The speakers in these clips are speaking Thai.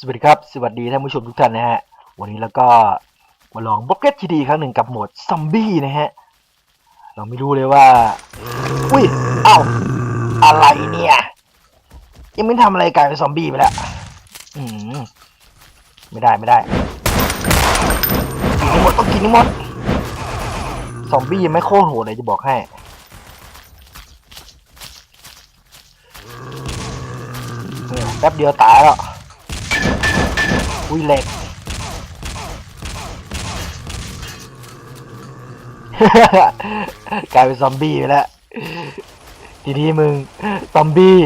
สวัสดีครับ สวัสดีท่านผู้ชมทุกท่านนะฮะ วันนี้เราก็มาลองบล็อกเก็ตทีดีครั้งหนึ่งกับโหมดซอมบี้นะฮะ เราไม่รู้เลยว่า อุ้ยเอ้าอะไรเนี่ย ยังไม่ทำอะไรกลายเป็นซอมบี้ไปแล้ว อืมไม่ได้ไม่ได้กินให้หมดต้องกินให้หมด ซอมบี้ยังไม่โคตรโหดเลยจะบอกให้แป๊บเดียวตายแล้ว อุ้ยเหลกกลายเป็นซอมบี้ไปแล้วทีนี้มึง ซอมบี้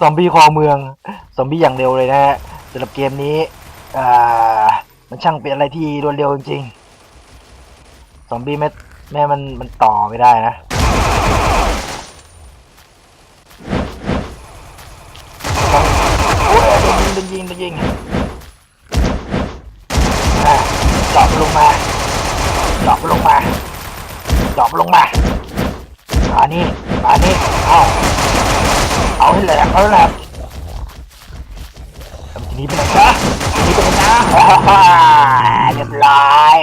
ซอมบี้คลองเมือง ซอมบี้อย่างเร็วเลยนะฮะสำหรับเกมนี้ อ่า มันช่างเป็นอะไรที่รวดเร็วจริงๆ ซอมบี้แม่แม่มันมันต่อไม่ได้นะ โอ้ยโดนยิงโดนยิงโดนยิงอะเจาะมันลงมาเจาะมันลงมา อบลงมาอันนี้อันนี้เอาเอาให้แหลกเอาให้แหลกทำทีนี้เป็นไงจ๊ะทีนี้เปไหนนะฮ่าเรียบร้อย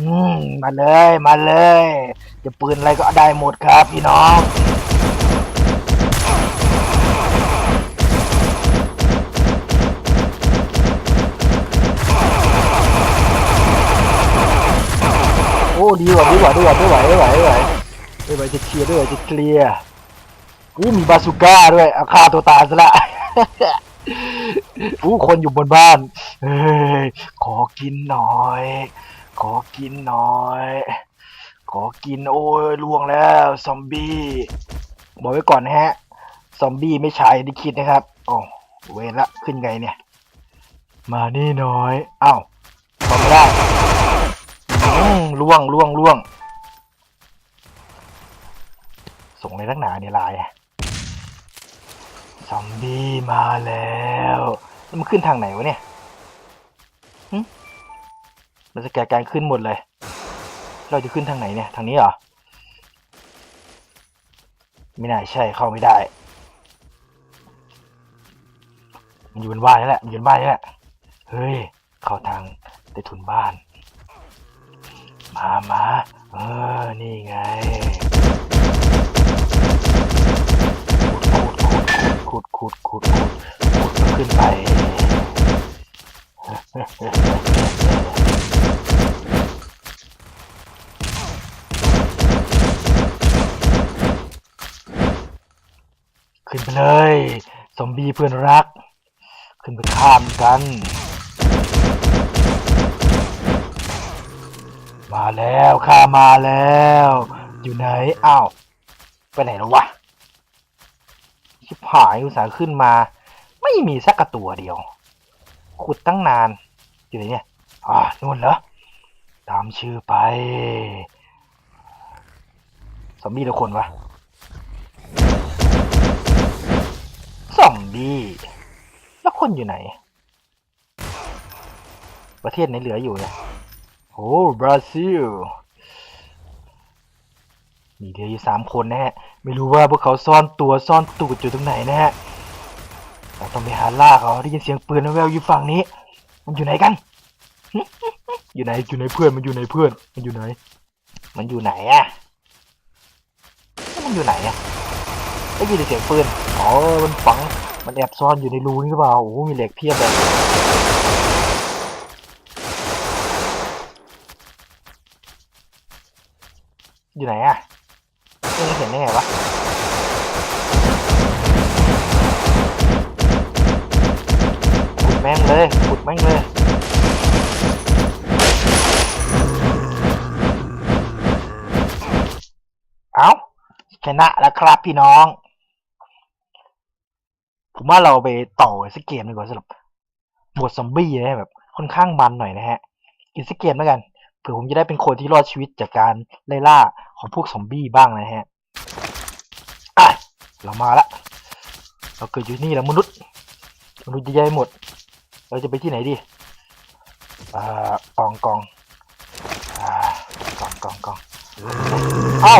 อืมมาเลยมาเลยจะปืนอะไรก็ได้หมดครับพี่น้อง ดีกว่าดีกว่าดีกว่าไม่ไหวไม่ไหวไม่ไหวไม่ไหวจะเคลียร์ด้วยจะเคลียร์อู้มีบาสุก้าด้วยอาฆ่าตัวตายซะละอู้คนอยู่บนบ้านเฮ้ยขอกินหน่อย ขอกินหน่อย ขอกินโอ้ยล่วงแล้วซอมบี้บอกไว้ก่อนนะฮะซอมบี้ไม่ใช่อย่างที่คิดนะครับโอ้เวรละขึ้นไงเนี่ย มานี่น่อยอ้าวทำไม่ได้ ล่วงล่วงล่วง ส่งเลยนักหนาเนี่ยลายซอมบี้มาแล้วแล้วมันขึ้นทางไหนวะเนี่ยมันจะแกการขึ้นหมดเลย เราจะขึ้นทางไหนเนี่ย ทางนี้เหรอ ไม่น่าใช่เข้าไม่ได้ มันอยู่บนบ้านนี่แหละ มันอยู่บนบ้านนี่แหละ เฮ้ย เข้าทางใต้ถุนบ้าน มามาเออ นี่ไงขุดขุดขุดขุดขุดขุดขุดขุดขึ้นไปขึ้นไปเลยสมบีเพื่อนรัก ขึ้นไปข้ามกัน มาแล้วข้ามาแล้ว อยู่ไหนอ้าวไปไหนแล้ววะชิบหายอุตส่าห์ขึ้นมา ไม่มีสักกระตัวเดียว ขุดตั้งนาน อยู่ไหนเนี่ยอ่านู่นเหรอตามชื่อไปซอมบี้ทุกคนวะซอมบี้ แล้วคนอยู่ไหน ประเทศไหนเหลืออยู่เนี่ย อ้บราซิลมีเดียอยู่สามคนนะฮะ ไม่รู้ว่าพวกเขาซ่อนตัวซ่อนตูดอยู่ตรงไหนนะฮะเราต้องไปหาล่าเขาได้ยินเสียงปืนแววๆอยู่ฝั่งนี้ มันอยู่ไหนกัน อยู่ไหนอยู่ไหนเพื่อนมันอยู่ไหนเพื่อน มันอยู่ไหน มันอยู่ไหนอะมันอยู่ไหนอะได้ยินเสียงปืน อ๋อ มันฝัง มันแอบซ่อนอยู่ในรูนี่หรือเปล่า โอ้มีเหล็กเพียบเลย อยู่ไหนอะไม่เห็นได้ไงวะขุดแม่งเลยขุดแม่งเลยเอาชนะแล้วครับพี่น้อง ผมว่าเราไปต่อสักเกมดีกว่าสำหรับบทซอมบี้นะแบบค่อนข้างมันหน่อยนะฮะกินสักเกมแล้วกัน เผื่อผมจะได้เป็นคนที่รอดชีวิตจากการไล่ล่าของพวกซอมบี้บ้างนะฮะอะเรามาละ เราเกิดอยู่นี่แล้วมนุษย์มนุษย์จะย้ายหมด เราจะไปที่ไหนดีอ่ากองกองอ่ากองกองกองเอ้า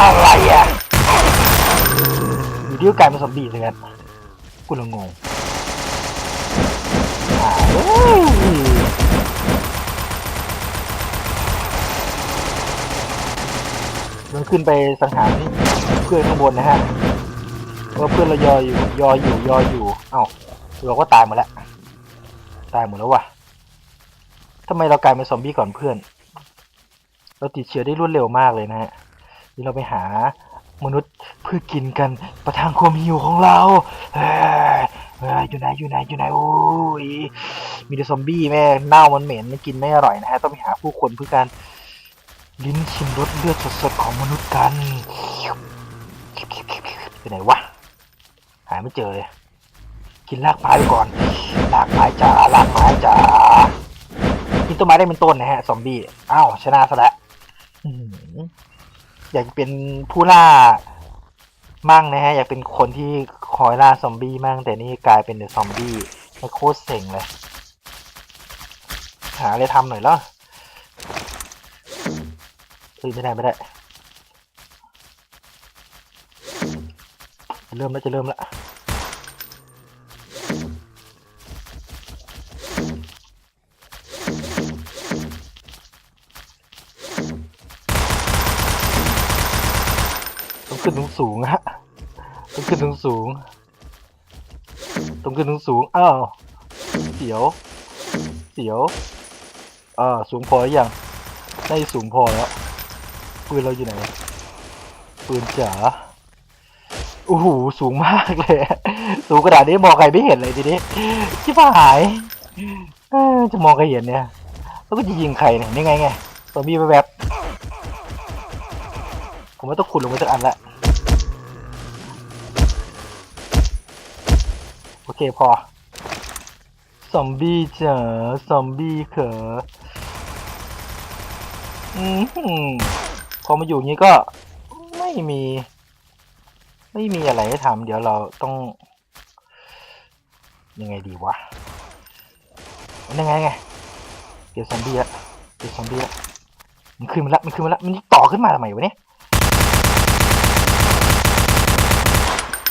อะไรอะอยู่ที่กลายเป็นซอมบี้เลยกันกูละงง หาเอ้ยมัน ขึ้นไปสังหารเพื่อนข้างบนนะฮะว่าเพื่อนเรายออยู่ยออยู่ยออยู่เอ้าเราก็ตายหมดแล้วตายหมดแล้ววะทำไมเรากลายเป็นซอมบี้ก่อนเพื่อน เราติดเชื้อได้รวดเร็วมากเลยนะฮะนี่เราไปหามนุษย์เพื่อกินกันประทังความหิวของเราเฮ้ยอยู่ไหนอยู่ไหนอยู่ไหนโอ้ยมีแต่ซอมบี้แม่เน่ามันเหม็นไมันกินไม่อร่อยนะฮะต้องไปหาผู้คนเพื่อการ ลิ้มชิมรสเลือดสดๆของมนุษย์กันไปไหนวะ หาไม่เจอเลย กินรากไม้ไปก่อนรากไม้จ๋ารากไม้จ๋ากินต้นไม้ได้เป็นต้นนะฮะ ซอมบี้ อ้าวชนะซะแล้วอื้อหืออยากเป็นผู้ล่ามั่งนะฮะ อยากเป็นคนที่คอยล่าซอมบี้มั่ง แต่นี่กลายเป็นเดอะซอมบี้ไม่โคตรเซ็งเลย หาอะไรทำหน่อยแล้ว เฮ้ยไม่ได้ไม่ได้ เริ่มแล้วจะเริ่มแล้วต้องขึ้นสูงสูงฮะต้องขึ้นสูงสูงต้องขึ้นสูงสูงอ้าวเสียว เสียวอ่าสูงพอหรือยังได้สูงพอแล้ว ปืนเราอยู่ไหน ปืนจ๋าโอ้โหสูงมากเลย สูงกระดาษนี้มองใครไม่เห็นเลยทีนี้ชิบหายจะมองใครเห็นเนี่ยแล้วก็จะยิงใครเนี่ยนี่ไงไงตัวมีแบบผมไม่ต้องขุดลงไปสักอันละโอเคพอซอมบี้จ๋าซอมบี้เขออืม พอมาอยู่นี้ก็ไม่มี ไม่มีอะไรให้ทำเดี๋ยวเราต้อง ยังไงดีวะยังไงไงเดี๋ยวซอมบี้ละเดี๋ยวซอมบี้ละมันขึ้นมาละมันขึ้นมาละมันต่อขึ้นมาทำไมวะเนี่ย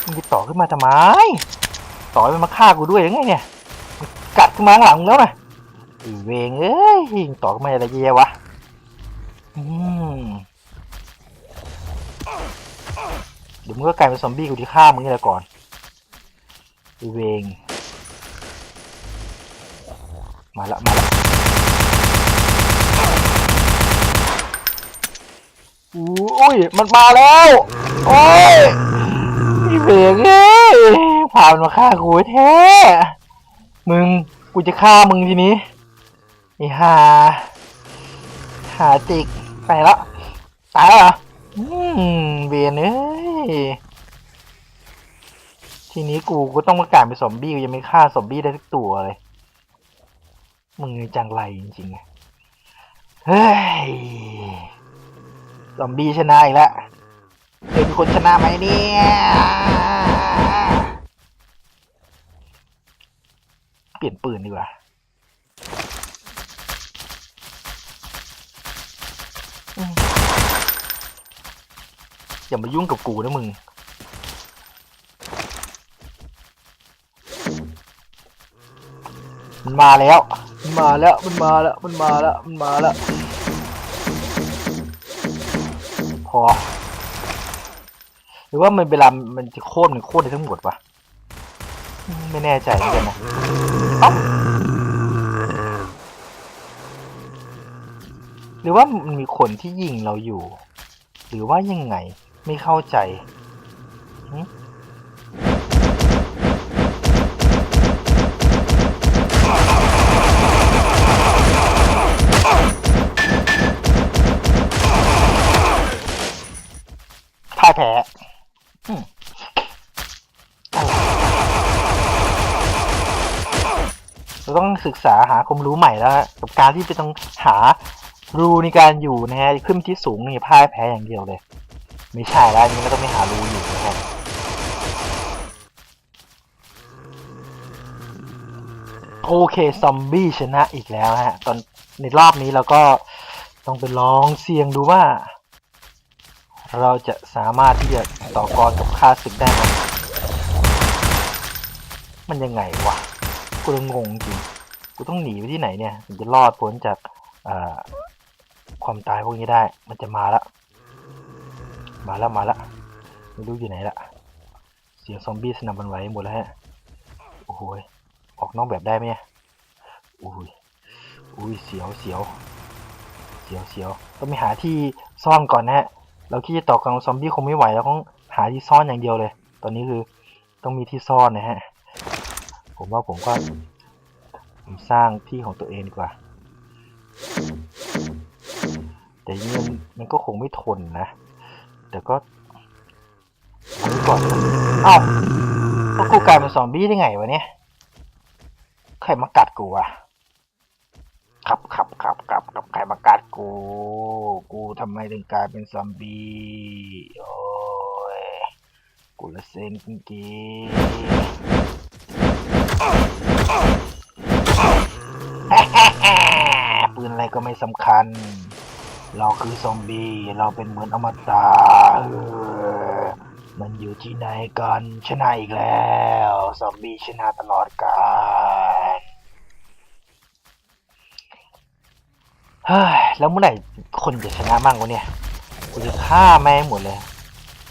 มึงจะต่อขึ้นมาทำไม ต่อมันมาฆ่ากูด้วยยังไงเนี่ยมันกัดขึ้นมาหลังแล้วนะอ้เวงเอ้ยยิงต่อขึ้นมาอะไรเยอะวะ อืม เดี๋ยวมึงก็กลายเป็นซอมบี้กูที่ฆ่ามึงนี่แหละก่อนอเวงมาละมาละอุ้ยมันมาแล้ว โอ้ยพี่เบงเอ้ยพานมาฆ่ากูแท้ มึงกูจะฆ่ามึงทีนี้ไอ้หาหาจิกไปล้วตายแล้วเหรอ อืมเบียนเอ้ยทีนี้กูก็ต้องประกาศเป็นซอมบี้กูยังไม่ฆ่าซอมบี้ได้สักตัวเลย มึงจังไรจริงๆอะเฮ้ย ซอมบี้ชนะอีกแล้วเป็นคนชนะไหมเนี่ย เปลี่ยนปืนดีกว่า อย่ามายุ่งกับกูนะมึง มันมาแล้ว มันมาแล้ว มันมาแล้ว มันมาแล้ว มันมาแล้ว พอ หรือว่ามันเวลา มันจะโค่นมันโค่นได้ทั้งหมดวะไม่แน่ใจเหมือนกันนะหรือว่ามันมีคนที่ยิงเราอยู่ หรือว่ายังไง ไม่เข้าใจหึพ่ายแพ้อืมเราต้องศึกษาหาความรู้ใหม่แล้วฮะกับการที่จะต้องหารูในการอยู่นะฮะขึ้นที่สูงนี่พ่ายแพ้อย่างเดียวเลย ไม่ใช่แล้วนนี้เราต้องไม่หารูอยู่นะครับโอเค ซอมบี้ชนะอีกแล้วฮะ ตอนในรอบนี้เราก็ต้องไปลองเสี่ยงดูว่า เราจะสามารถที่จะต่อกรกับค่าศึกได้ไหมมันยังไงวะ กูเลยงงจริง กูต้องหนีไปที่ไหนเนี่ยถึงจะรอดพ้นจากความตายพวกนี้ได้ มันจะมาละ มาแล้วมาแล้วไม่รู้อยู่ไหนละเสียงซอมบี้สนับมันไหวหมดแล้วฮะโอ้โหยออกนอกแบบได้ไหมเนี่ยอุ้ยอุ้ยเสียวเสียวเสียวเสียวต้องไปหาที่ซ่อนก่อนนะฮะเราที่จะต่อกับซอมบี้คงไม่ไหวแล้วต้องหาที่ซ่อนอย่างเดียวเลย ตอนนี้คือต้องมีที่ซ่อนนะฮะผมว่าผมก็ผมสร้างที่ของตัวเองดีกว่า แต่ยังไงมันก็คงไม่ทนนะ แต่ก็เอาไว้ก่อนอ้าแล้วกูกลายเป็นซอมบี้ได้ไงวะเนี่ยใครมากัดกูวะขับขับขับขับขับใครมากัดกู กูทำไมถึงกลายเป็นซอมบี้โอ้ยกูละเซนจริงๆปืนอะไรก็ไม่สำคัญ เราคือซอมบี้เราเป็นเหมือนอมตะมันอยู่ที่ไหนกันชนะอีกแล้วซอมบี้ชนะตลอดกาลเฮ้ยแล้วเมื่อไหร่คนจะชนะมั่งวะเนี่ยกูจะฆ่าแม่งหมดเลย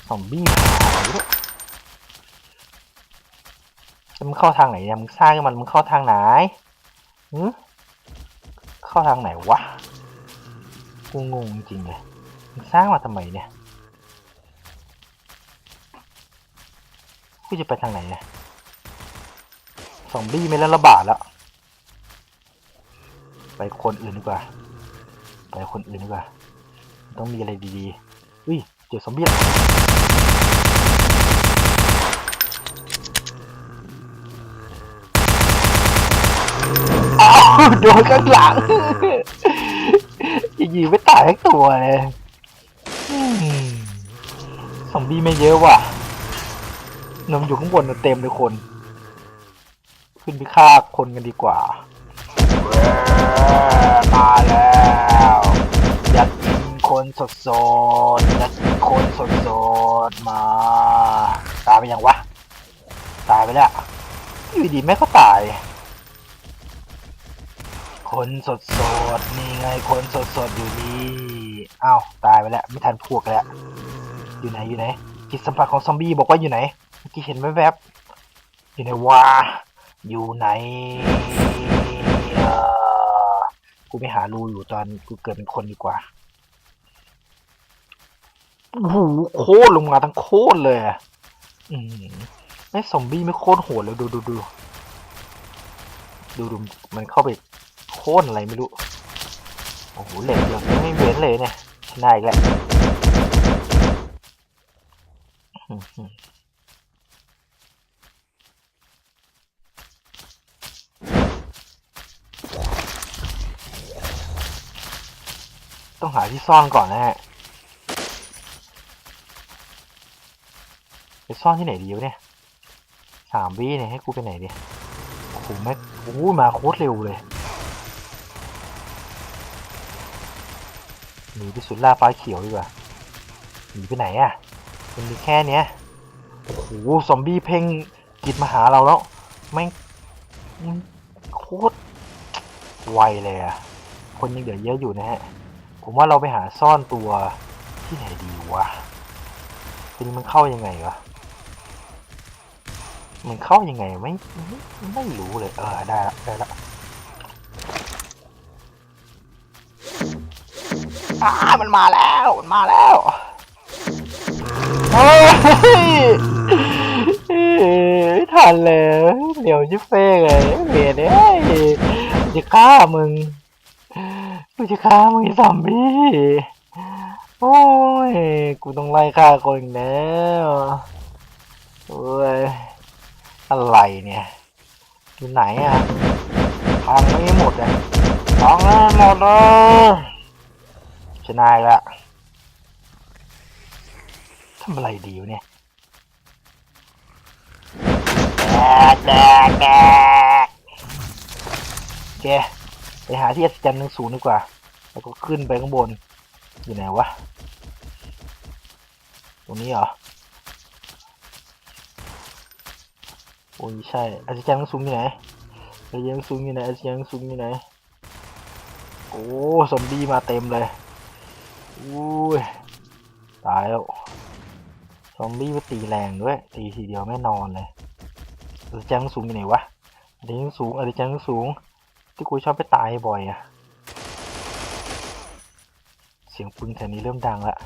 ซอมบี้มึงเข้าทางไหนเนี่ยมึงสร้างให้มันมึงเข้าทางไหนหือเข้าทางไหนวะ กูงงจริงเลยมึงสร้างมาทำไมเนี่ยกูจะไปทางไหนเนี่ยซอมบี้ไม่เล่นระบาดแล้ว ไปคนอื่นดีกว่า ไปคนอื่นดีกว่า ต้องมีอะไรดีๆ อุ้ย เจอซอมบี้แล้วอ้าวโดนข้างหลัง ยิงไม่ตายทั้งตัวเลยอืมซอมบี้ไม่เยอะว่ะนมอยู่ข้างบนเต็มเลยคน ขึ้นไปฆ่าคนกันดีกว่ามาแล้วอยากกินคนสดสดๆอยากกินคนสดสดๆมา ตายไปยังวะ ตายไปแล้วอยู่ดีแม่ก็ตาย คนสดสดๆนี่ไงคนสดสดๆอยู่นี่อ้าวตายไปแล้วไม่ทันพวกแล้ว อยู่ไหนอยู่ไหนจิตสัมผัสของซอมบี้บอกว่าอยู่ไหนเมื่อกี้เห็นแวบๆอยู่ไหนวะอยู่ไหนเออกูไปหารูอยู่ตอนกูเกิดเป็นคนดีกว่าโอ้โหโคตรลงมาทั้งโคตรเลยอะอืมไอ้ซอมบี้ไม่โคตรโหดเลยดูดูดูดูดูมันเข้าไป โค่นอะไรไม่รู้ โอ้โหเหล็กเลยไม่เว้นเลยเนี่ยชนะอีกแล้วต้องหาที่ซ่อนก่อนนะฮะ ไปซ่อนที่ไหนดีวะเนี่ย สามวิเนี่ยให้กูไปไหนดีโอ้โหแม่งโอ้โหมาโคตรเร็วเลย หนีไปสุดล่าฟ้าเขียวดีกว่าหนีไปไหนอะ่ะมันมีแค่เนี้ยโอ้โหซอมบี้เพ่งกิดมาหาเราแล้วแม่งโคตรไวเลยอะ่ะคนยังเหลือเยอะอยู่นะฮะผมว่าเราไปหาซ่อนตัวที่ไหนดีวะทีนี้มันเข้ายังไงวะมันเข้ายังไงไม่ไม่รู้เลยเออได้ละได้ละ อ่ามันมาแล้วมันมาแล้วเฮ้ยทันเลยเดี๋ยวจะเฟ้เลยเวียนเอ้ยจะฆ่ามึงกูจะฆ่ามึงไอ้ซอมบี้โอ้ยกูต้องไล่ฆ่าคนอีกแล้วโอ้ยอะไรเนี่ยอยู่ไหนอะพังไม่หมดอะพังไม่หมดเลย ชนะและทำอะไรดีวะเนี่ยแดกแดกแดกโอเคไปหาที่อัศจรรย์หนึ่งศูนย์ดีกว่า แล้วก็ขึ้นไปข้างบน อยู่ไหนวะ ตรงนี้เหรอโอ้ยใช่อัศจรรย์หนึ่งศูนย์อยู่ไหนอายังสูงอยู่ไหนอายังสูงอยู่ไหน โอ้ ซอมบี้มาเต็มเลย อุ้ย ตายแล้ว ซอมบี้มาตีแรงด้วย ตีทีเดียวไม่นอนเลยอาจังสูงอยู่ไหนวะอาจังสูงอาจังสูง ที่กูชอบไปตายบ่อยอะเสียงปืนแถวนี้เริ่มดังละ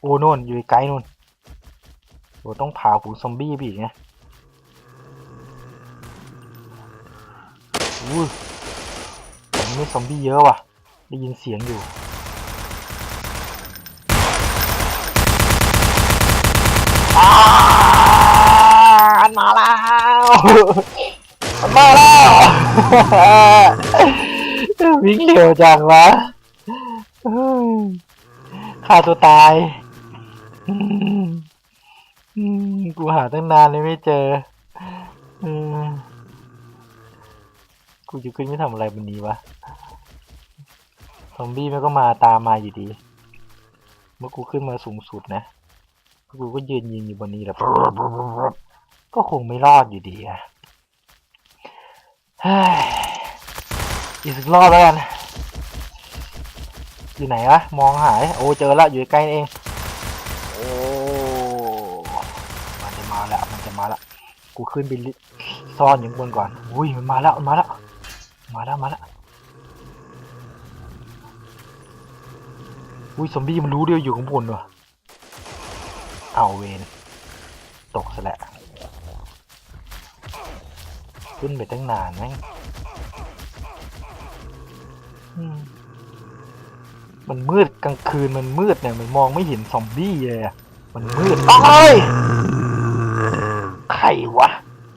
โอ้โน่นอยู่ไกลนู่นโอ้ต้องผ่าฝูงซอมบี้ไปอีกนะอุ้ นี้ซอมบี้เยอะว่ะ ได้ยินเสียงอยู่ามาแล้วมาแล้ววิ่งเร็วจังวะฆ่าตัวตายกูหาตั้งนานเลยไม่เจอ อืม กูจะขึ้นไม่ทำอะไรบนนี้วะ ซอมบี้มันก็มาตามมาอยู่ดี เมื่อกูขึ้นมาสูงสุดนะ กูก็ยืนยิงอยู่บนนี้แหละก็คงไม่รอดอยู่ดีอะอีกสักรอบแล้วกัน อยู่ไหนวะ มองหาย โอ้ เจอแล้วอยู่ใกล้เอง โอ้ มันจะมาแล้ว มันจะมาแล้ว กูขึ้นไปลิซ่อนอยู่บนก่อน อุ้ย มันมาแล้ว มันมาแล้ว มาแล้วมาแล้วอุ้ยซอมบี้มันรู้ด้วยอยู่ข้างบนว่ะเอาเวนตกซะแหละขึ้นไปตั้งนานแม่งอืมมันมืดกลางคืนมันมืดเนี่ยมันมองไม่เห็นซอมบี้เลยอะมันมืดโอ้ยใครวะ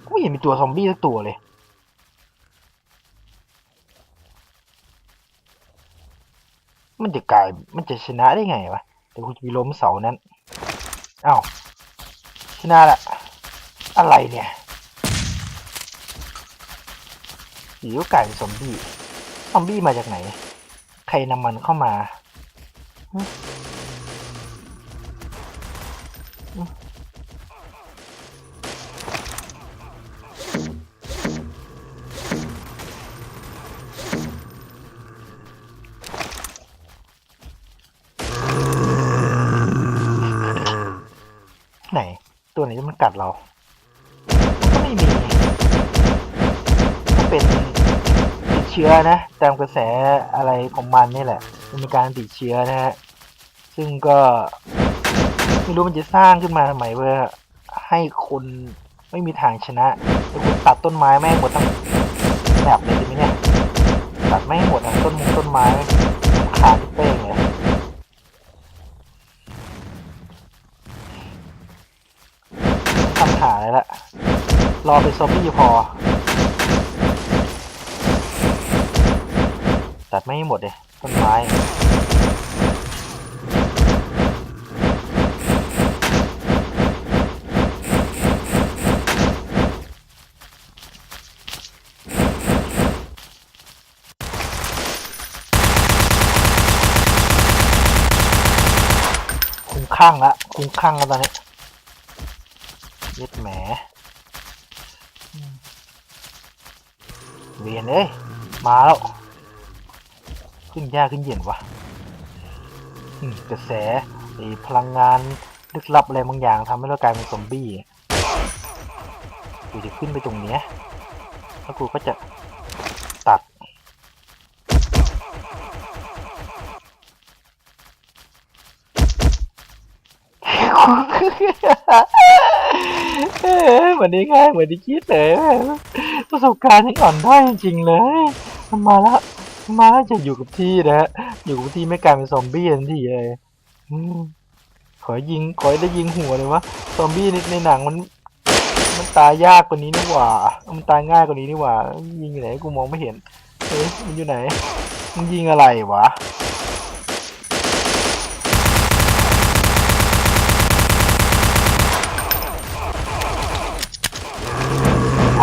กูไม่เห็นมีตัวซอมบี้สักตัวเลย มันจะกลายมันจะชนะได้ไงวะแต่กูจะไปล้มเสานั้นอ้าวชนะละอะไรเนี่ยหิวไก่ซอมบี้ซอมบี้มาจากไหน ใครนำมันเข้ามา กัดเรา ก็ไม่มีก็เป็นติดเชื้อนะ ตามกระแสอะไรของมันนี่แหละมันมีการติดเชื้อนะฮะ ซึ่งก็ไม่รู้มันจะสร้างขึ้นมาทำไมเพื่อให้คนไม่มีทางชนะแล้วคุณตัดต้นไม้แม่งหมดทั้งแบบเลยใช่ไหมเนี่ย ตัดไม่หมดทั้งต้นมงต้นไม้ขาดที่เป้งเลย ทำหาเละรอเป็นซอมบี้พอ ตัดไม่ให้หมดเลยต้นไม้คุ้มข้างละคุ้มข้างแล้วตอนนี้ เย็ดแหมอืมเวียนเอ้ยมาแล้ว ขึ้นยากขึ้นเย็นวะอืมกระแสไอ้พลังงานลึกลับอะไรบางอย่างทำให้เรากลายเป็นซอมบี้กูจะขึ้นไปตรงเนี้ยแล้วกูก็จะตัดเอ้ย เหมือนได้ง่ายเหมือนที่คิดเลยประสบการณ์ยังอ่อนด้อยจริงๆเลยมันมาแล้วมันมาแล้วจะอยู่กับที่นะฮะอยู่กับที่ไม่กลายเป็นซอมบี้ทันทีเลยขอยิงขอได้ยิงหัวเลยวะซอมบี้ในในหนังมัน มันตายยากกว่านี้นี่หว่า มันตายง่ายกว่านี้นี่หว่า ยิงอยู่ไหนกูมองไม่เห็นเฮ้ยมันอยู่ไหนมันยิงอะไรวะ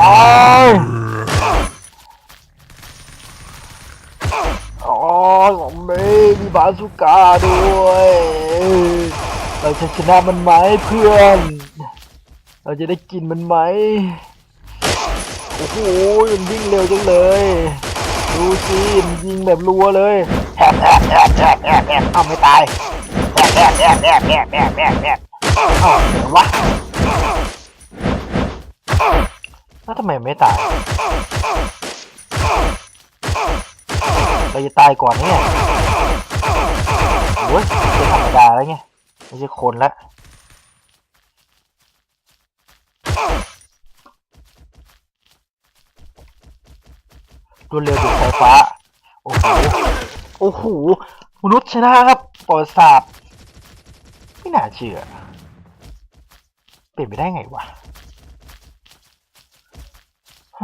อยโอ้ยผมมีมีบาสุก้าด้วยเราจะชนะมันไหมเพื่อน เราจะได้กินมันไหม โอ้โหมันวิ่งเร็วจังเลย ดูสิมันยิงแบบรัวเลยแฮบแฮบแฮบแฮบแฮบแฮบเอาไม่ตายแฮบแฮบแฮบแฮบแฮบแฮบแฮบแฮบเอาเดี๋ยววะ แล้วทำไมไม่ตายเราจะตายก่อนเนี่ยโอ้ยเป็นธรรมดาแล้วไงไม่ใช่คนละรวดเร็วดุดสายฟ้า โอ้โห โอ้โห มนุษย์ชนะครับประวัติศาสตร์ไม่น่าเชื่อ เป็นไปได้ไงวะ ไ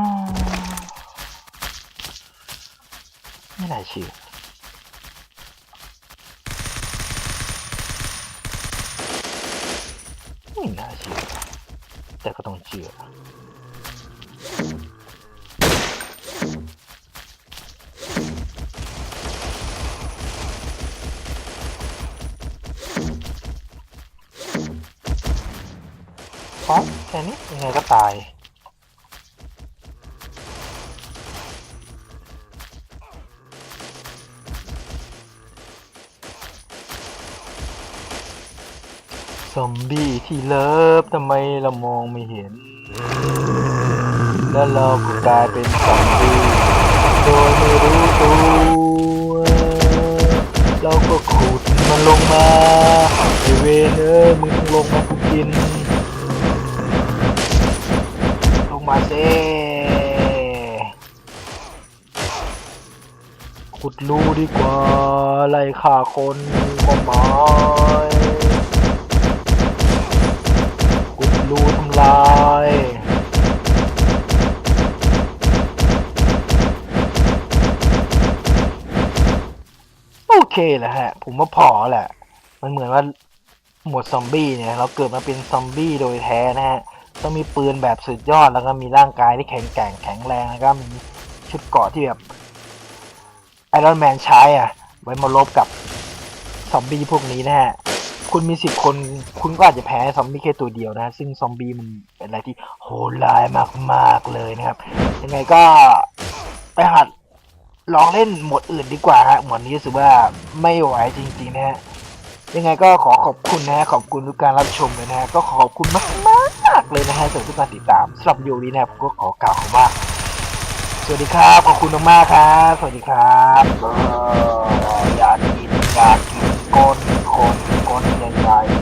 ม่น่าเชื่อไม่น่าเชื่อแต่ก็ต้องเชื่อเพราะแค่นี้ยังไงก็ตาย ซอมบี้ที่เลิฟทำไมเรามองไม่เห็น แล้วเราก็กลายเป็นซอมบี้โดยไม่รู้ตัวเราก็ขุดมันลงมาไอเวนเอ้ยมึงลงมากูกิน ลงมาเซ่ขุดรูดีกว่าไล่ฆ่าคนก็หมาย เคแหละฮะ ผมว่าพอแหละ มันเหมือนว่าหมวดซอมบี้เนี่ย เราเกิดมาเป็นซอมบี้โดยแท้นะฮะ ต้องมีปืนแบบสุดยอดแล้วก็มีร่างกายที่แข็งแกร่งแข็งแรงแล้วก็มีชุดเกราะที่แบบไอรอนแมนใช้อะ ไว้มาลบกับซอมบี้พวกนี้นะฮะ คุณมีสิบคน คุณก็อาจจะแพ้ซอมบี้แค่ตัวเดียวนะ ซึ่งซอมบี้มันเป็นอะไรที่โหดร้ายมากๆเลยนะครับ ยังไงก็ไปหัด ลองเล่นหมดอื่นดีกว่าฮะหมดนี้รู้สึกว่าไม่ไหวจริงๆนะฮะยังไงก็ขอขอบคุณนะฮะขอบคุณทุกการรับชมเลยนะฮะก็ขอบคุณมากมากเลยนะฮะสำหรับทุกการติดตามสำหรับวิดีโอนี้นะครับผมก็ขอกล่าวคำว่าสวัสดีครับขอบคุณมากๆครับสวัสดีครับอออยากกินอยากกินก้นคนก้นใหญ่ๆ